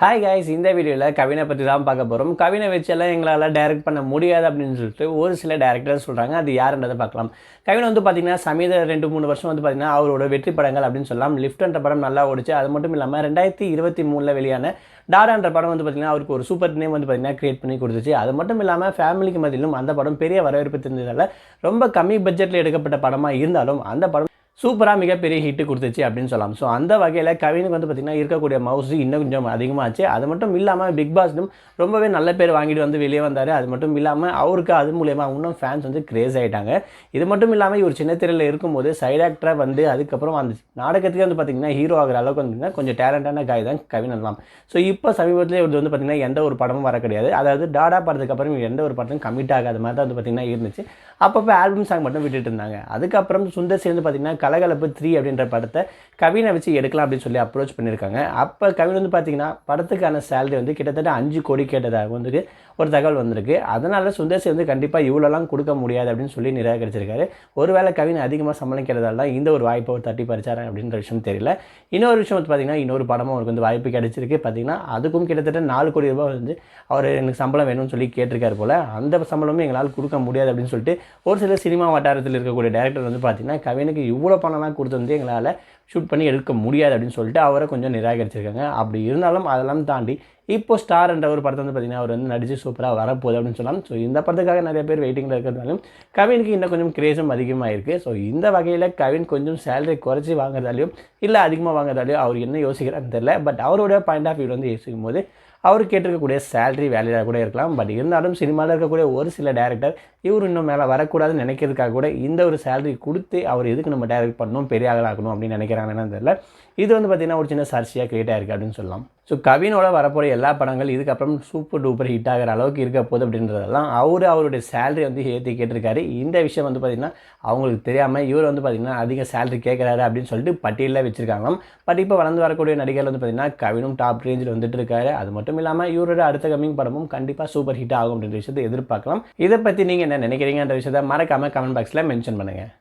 Hi guys இந்த வீடியோவில் கவினை பற்றி தான் பார்க்க போகிறோம் கவினை வச்செல்லாம் எங்களால் டைரக்ட் பண்ண முடியாது அப்படின்னு சொல்லிட்டு ஒரு சில டேரக்டர் சொல்கிறாங்க அது யாருன்றதை பார்க்கலாம். கவினை வந்து பார்த்தீங்கன்னா சமீத ரெண்டு மூணு வருஷம் வந்து பார்த்தீங்கன்னா அவரோட வெற்றி படங்கள் அப்படின்னு சொல்லலாம். லிஃப்ட்ன்ற படம் நல்லா ஓடிச்சு. அது மட்டும் இல்லாமல் ரெண்டாயிரத்தி இருபத்தி மூணில் வெளியான டாடான்ற படம் வந்து பார்த்தீங்கன்னா அவருக்கு ஒரு சூப்பர் நேம் வந்து பார்த்தீங்கன்னா கிரியேட் பண்ணி கொடுத்துச்சு. அது மட்டும் இல்லாமல் ஃபேமிலிக்கு மதியிலும் அந்த படம் பெரிய வரவேற்பு தெரிஞ்சதால் ரொம்ப கம்மி பட்ஜெட்டில் எடுக்கப்பட்ட படமாக இருந்தாலும் அந்த படம் சூப்பராக மிகப்பெரிய ஹிட்டு கொடுத்துச்சு அப்படின்னு சொல்லலாம். ஸோ அந்த வகையில் கவினுக்கு வந்து பார்த்திங்கன்னா இருக்கக்கூடிய மவுஸ் இன்னும் கொஞ்சம் அதிகமாகச்சு அது மட்டும் இல்லாமல் பிக் பாஸ்லும் ரொம்பவே நல்ல பேர் வாங்கிட்டு வந்து வெளியே வந்தார். அது மட்டும் இல்லாமல் அவருக்கு அது மூலயமா இன்னும் ஃபேன்ஸ் வந்து க்ரேஸ் ஆகிட்டாங்க இது மட்டும் இல்லாமல் இவர் சின்ன திரையில் இருக்கும்போது சைட் ஆக்டராக வந்து அதுக்கப்புறம் அந்த நாடகத்துக்கு வந்து பார்த்திங்கன்னா ஹீரோ ஆகிற அளவுக்கு வந்து கொஞ்சம் டேலண்டான காய் தான் கவினலாம் ஸோ இப்போ சமீபத்தில் இவர் வந்து பார்த்திங்கன்னா எந்த ஒரு படமும் வர கிடையாது. அதாவது டாடா படத்துக்கு அப்புறம் எந்த ஒரு படத்தும் கமிட் ஆகாத மாதிரி தான் வந்து பார்த்திங்கன்னா இருந்துச்சு. அப்பப்போ ஆல்பம் சாங் மட்டும் விட்டுட்டு இருந்தாங்க. அதுக்கப்புறம் சுந்தர் சேர்ந்து பார்த்திங்கன்னா கலகலப்பு த்ரீ அப்படின்ற படத்தை கவினை வச்சு எடுக்கலாம் அப்படின்னு சொல்லி அப்ரோச் பண்ணியிருக்காங்க. அப்போ கவின் வந்து பார்த்திங்கன்னா படத்துக்கான சேலரி வந்து கிட்டத்தட்ட அஞ்சு கோடி கேட்டதாக வந்து ஒரு தகவல் வந்திருக்கு. அதனால் சுந்தர்சி வந்து கண்டிப்பாக இவ்வளோலாம் கொடுக்க முடியாது அப்படின்னு சொல்லி நிராகரிச்சிருக்காரு. ஒருவேளை கவின் அதிகமாக சம்பளம் கேட்டதால தான் இந்த ஒரு வாய்ப்பை அவர் தட்டி பறிச்சாரு அப்படின்ற விஷயம் தெரியல. இன்னொரு விஷயம் வந்து பார்த்திங்கன்னா இன்னொரு படமும் அவருக்கு வந்து வாய்ப்பு கிடைச்சிருக்கு. பார்த்திங்கன்னா அதுக்கும் கிட்டத்தட்ட நாலு கோடி ரூபாய் வந்து அவர் எனக்கு சம்பளம் வேணும்னு சொல்லி கேட்டிருக்காரு போல். அந்த சம்பளமும் எங்களால் கொடுக்க முடியாது அப்படின்னு சொல்லிட்டு ஒரு சில சினிமா வட்டாரத்தில் இருக்கக்கூடிய டேரக்டர் வந்து பார்த்திங்கன்னா கவினுக்கு இவ்வளோ பணம்லாம் கொடுத்து வந்து எங்களால் ஷூட் பண்ணி எடுக்க முடியாது அப்படின்னு சொல்லிட்டு அவரை கொஞ்சம் நிராகரிச்சிருக்காங்க. அப்படி இருந்தாலும் அதெல்லாம் தாண்டி இப்போ ஸ்டார் என்ற ஒரு படத்தை வந்து பார்த்திங்கன்னா அவர் வந்து நடித்து சூப்பராக வரப்போகுது அப்படின்னு சொல்லலாம். ஸோ இந்த படத்துக்காக நிறைய பேர் வெயிட்டிங்கில் இருக்கிறதாலும் கவினுக்கு இன்னும் கொஞ்சம் கிரேஸும் அதிகமாக இருக்குது ஸோ இந்த வகையில் கவின் கொஞ்சம் சேலரி குறைச்சி வாங்குறதாலையும் இல்லை அதிகமாக வாங்குறதாலையும் அவர் என்ன யோசிக்கிறான்னு தெரில பட் அவரோட பாயிண்ட் ஆஃப் வியூ வந்து யோசிக்கும் போது அவர் கேட்டிருக்கக்கூடிய சேலரி வேலையாக கூட இருக்கலாம். பட் இருந்தாலும் சினிமாவில் இருக்கக்கூடிய ஒரு சில டேரக்டர் இவர் இன்னும் மேலே வரக்கூடாதுன்னு நினைக்கிறதுக்காக கூட இந்த ஒரு சேலரி கொடுத்து அவர் எதுக்கு நம்ம டைரக்ட் பண்ணணும்? பெரிய ஆகலாக்கணும் அப்படின்னு நினைக்கிறாங்கன்னு தெரியல. இது வந்து பார்த்திங்கன்னா ஒரு சின்ன சர்ச்சையாக கிரியேட் ஆயிருக்கு அப்படின்னு சொல்லலாம். ஸோ கவினோட வரப்போகிற எல்லா படங்கள் இதுக்கப்புறம் சூப்பர் டூப்பர் ஹிட் ஆகிற அளவுக்கு இருக்க போகுது அப்படின்றதெல்லாம் அவர் அவருடைய சேலரி வந்து ஏற்றி கேட்டிருக்காரு. இந்த விஷயம் வந்து பார்த்திங்கன்னா அவங்களுக்கு தெரியாமல் இவர் வந்து பார்த்திங்கன்னா அதிக சேலரி கேட்குறாரு அப்படின்னு சொல்லிட்டு பட்டியலில் வச்சுருக்காங்க பட் இப்போ வளர்ந்து வரக்கூடிய நடிகர் வந்து பார்த்திங்கன்னா கவினும் டாப் ரேஞ்சில் வந்துட்டு இருக்காரு. அது மட்டும் இல்லாமல் இவரோட அடுத்த கம்மிங் படமும் கண்டிப்பாக சூப்பர் ஹிட் ஆகும் அப்படின்ற விஷயத்தை எதிர்பார்க்கலாம். இதை பற்றி நீங்கள் என்ன நினைக்கிறீங்கன்ற விஷயத்தை மறக்காமல் கமெண்ட் பாக்ஸில் மென்ஷன் பண்ணுங்கள்